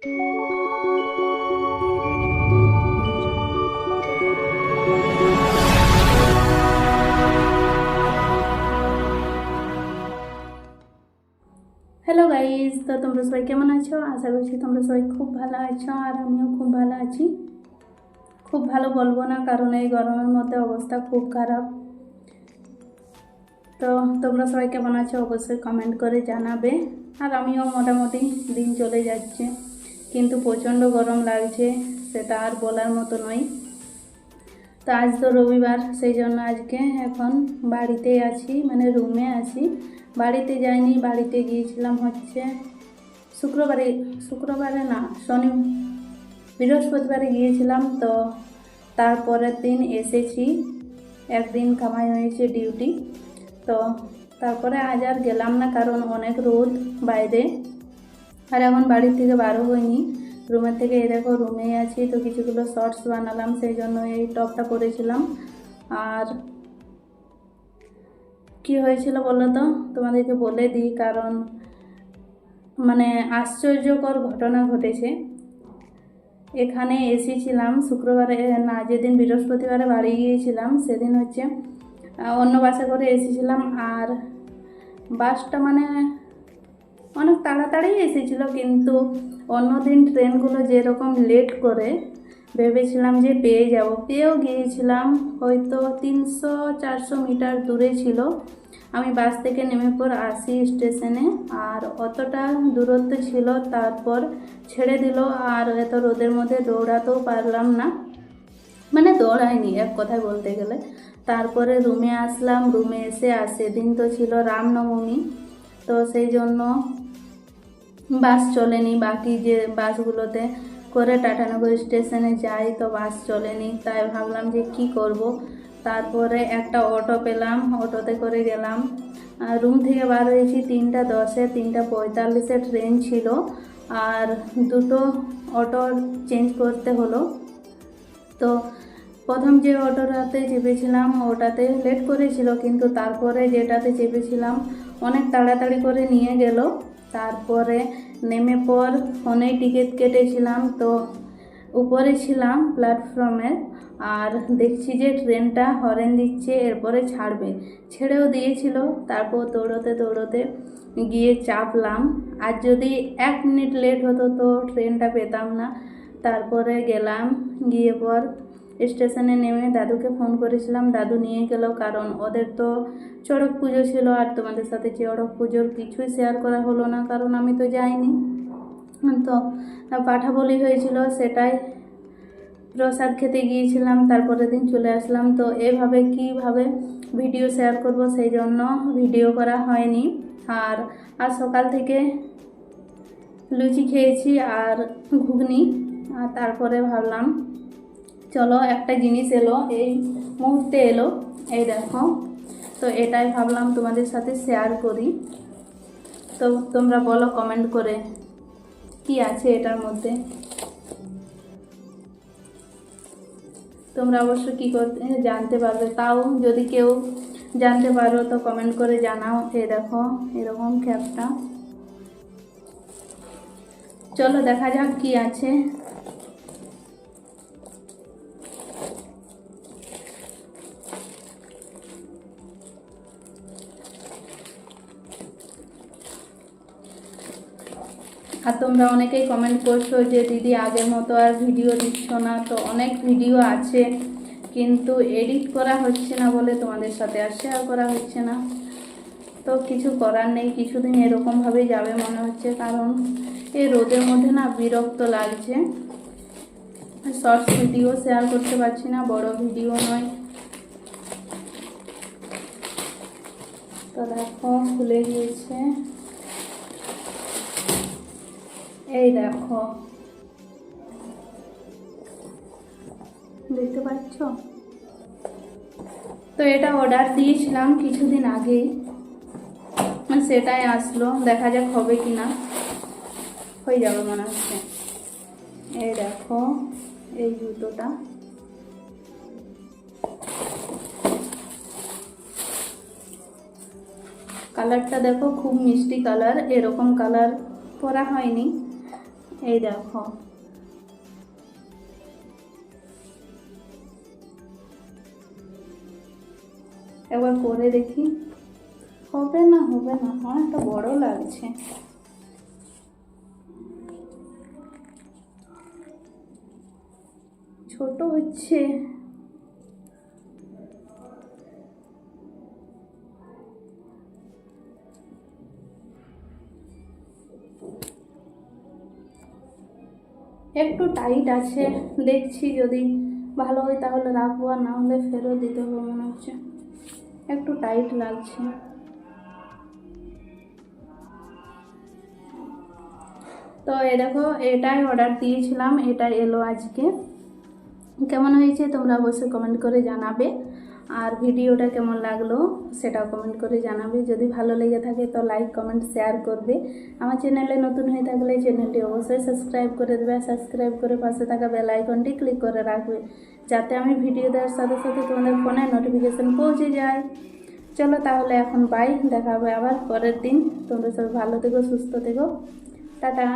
Hello guys তো তোমরা সবাই কেমন আছো? আশা করছি তোমরা সবাই খুব ভালো আছো আর আমিও খুব ভালো আছি। খুব ভালো বলব না, কারণ এই গরমের মধ্যে অবস্থা খুব খারাপ। তো তোমরা সবাই কেমন আছো? অবশ্যই কমেন্ট করে জানাবে। আর আমিও মোটামুটি দিন চলে যাচ্ছে। কিন্তু প্রচণ্ড গরম লাগছে, সেটা আর বলার মতো নয়। তো আজ তো রবিবার, সেই জন্য আজকে এখন বাড়িতেই আছি মানে রুমে আছি। বাড়িতে যাইনি, বাড়িতে গিয়েছিলাম হচ্ছে শুক্রবারে শুক্রবারে না, শনি, বৃহস্পতিবারে গিয়েছিলাম, তো তারপরের দিন এসেছি। একদিন কামাই হয়েছে ডিউটি তো তারপরে আজ আর গেলাম না, কারণ অনেক রোদ বাইরে। আর এখন বাড়ির থেকে বারো হয়নি রুমের থেকে এই দেখো রুমেই আছি, তো কিছুগুলো শর্টস বানালাম, সেই জন্য এই টপটা পরেছিলাম। আর কি হয়েছিল বলো তো? তোমাদেরকে বলে দিই, কারণ মানে আশ্চর্যকর ঘটনা ঘটেছে। এখানে এসেছিলাম শুক্রবারে, না, যেদিন বৃহস্পতিবারে বাড়ি গিয়েছিলাম, সেদিন হচ্ছে অন্য বাসে করে এসেছিলাম। আর বাসটা মানে অনেক তাড়াতাড়ি এসেছিল, কিন্তু অন্যদিন ট্রেনগুলো যেরকম লেট করে, ভেবেছিলাম যে পেয়ে যাব। পেয়েও গিয়েছিলাম, হয়তো তিনশো, চারশো মিটার দূরে ছিল। আমি বাস থেকে নেমে পর আসি স্টেশনে, আর অতটা দূরত্ব ছিল, তারপর ছেড়ে দিল, আর এত রোদের মধ্যে দৌড়াতেও পারলাম না। মানে দৌড়ায়নি এক কথায় বলতে গেলে। তারপরে রুমে আসলাম, রুমে এসে আর সেদিন তো ছিল রামনবমী। তো সেই জন্য বাস চলেনি। বাকি যে বাসগুলোতে করে টাটানগর স্টেশনে যাই তো বাস চলেনি। তাই ভাবলাম যে কি করব? তারপরে একটা অটো পেলাম। অটোতে করে গেলাম। রুম থেকে বার হয়েছি তিনটা দশে, তিনটা পঁয়তাল্লিশে ট্রেন ছিল। আর দুটো অটো চেঞ্জ করতে হলো। তো প্রথম যে অটোটাতে চেপেছিলাম, ওটাতে লেট করেছিল, কিন্তু তারপরে যেটাতে চেপেছিলাম, অনেক তাড়াতাড়ি করে নিয়ে গেল। তারপরে নেমে পর ফোনেই টিকিট কেটেছিলাম, তো উপরে ছিলাম প্ল্যাটফর্মে, আর দেখছি যে ট্রেনটা হরেন দিচ্ছে, এরপরে ছাড়বে। ছেড়েও দিয়েছিল, তারপর দৌড়তে দৌড়তে গিয়ে চাপলাম। আর যদি এক মিনিট লেট হতো, তো ট্রেনটা পেতাম না। তারপরে গেলাম, গিয়ে পর স্টেশনে নেমে দাদুকে ফোন করেছিলাম। দাদু নিয়ে গেল, কারণ ওদের তো চড়ক পুজো ছিল আর তোমাদের সাথে চড়ক পুজোর কিছুই শেয়ার করা হলো না, কারণ আমি তো যাইনি। তো পাঠা বলি হয়েছিল, সেটাই প্রসাদ খেতে গিয়েছিলাম, তারপরের দিন চলে আসলাম। তো, এভাবে কীভাবে ভিডিও শেয়ার করব সেই জন্য ভিডিও করা হয়নি। আর, আজ সকাল থেকে লুচি খেয়েছি আর ঘুগনি, আর তারপরে ভাবলাম চলো, একটা জিনিস এলো, এই মুহূর্তে এলো, এই দেখো। তো এটাই ভাবলাম তোমাদের সাথে শেয়ার করি। তো তোমরা বলো কমেন্ট করে কি আছে এটার মধ্যে? তোমরা অবশ্য কি করতে, জানতে পারবে। তাও যদি কেউ জানতে পারো, তো কমেন্ট করে জানাও। এই দেখো, এরকম ক্যাপটা চলো, দেখা যাক কি আছে। আর তোমরা অনেকেই কমেন্ট করছ যে, দিদি, আগের মতো আর ভিডিও দিচ্ছ না। তো অনেক ভিডিও আছে, কিন্তু এডিট করা হচ্ছে না বলে তোমাদের সাথে আর শেয়ার করা হচ্ছে না। তো কিছু করার নেই, কিছুদিন এরকমভাবেই যাবে মনে হচ্ছে, কারণ এই রোদের মধ্যে না বিরক্ত লাগছে। শর্টস ভিডিও শেয়ার করতে পারছি না, বড় ভিডিও নয়। তো দেখো, খুলে গিয়েছে। এই দেখো। দেখতে পাচ্ছ? তো এটা অর্ডার দিয়েছিলাম কিছুদিন আগেই। সেটাই আসলো, দেখা যাক হবে কি না হয়ে যাবে মনে হচ্ছে। এই দেখো, এই জুতোটা। কালারটা দেখো, খুব মিষ্টি কালার এরকম কালার পরা হয়নি। এই দেখো। একবার করে দেখি। হবে না হবে না অনেকটা বড় লাগছে। ছোট হচ্ছে। একটু টাইট আছে, দেখছি যদি ভালো হয় তাহলে রাখব, আর না হলে ফেরত দিতে হবে মনে হচ্ছে। একটু টাইট লাগছে। তো এ দেখো, এটাই অর্ডার দিয়েছিলাম, এটা এলো আজকে। কেমন হয়েছে তোমরা অবশ্যই কমেন্ট করে জানাবে। আর ভিডিওটা কেমন লাগল সেটাও কমেন্ট করে জানাবে। যদি ভালো লেগে থাকে তো লাইক কমেন্ট শেয়ার করবে। আমার চ্যানেলে নতুন হয়ে থাকলে চ্যানেলটি অবশ্যই সাবস্ক্রাইব করে দেবে। সাবস্ক্রাইব করে পাশে থাকা বেল আইকনটি ক্লিক করে রাখবে। যাতে আমি ভিডিও দেওয়ার সাথে সাথে তোমাদের ফোনে নোটিফিকেশান পৌঁছে যায়। চলো তাহলে এখন বাই দেখা হবে আবার পরের দিন। তোমরা সবাই ভালো থেকো, সুস্থ থেকো। টাটা।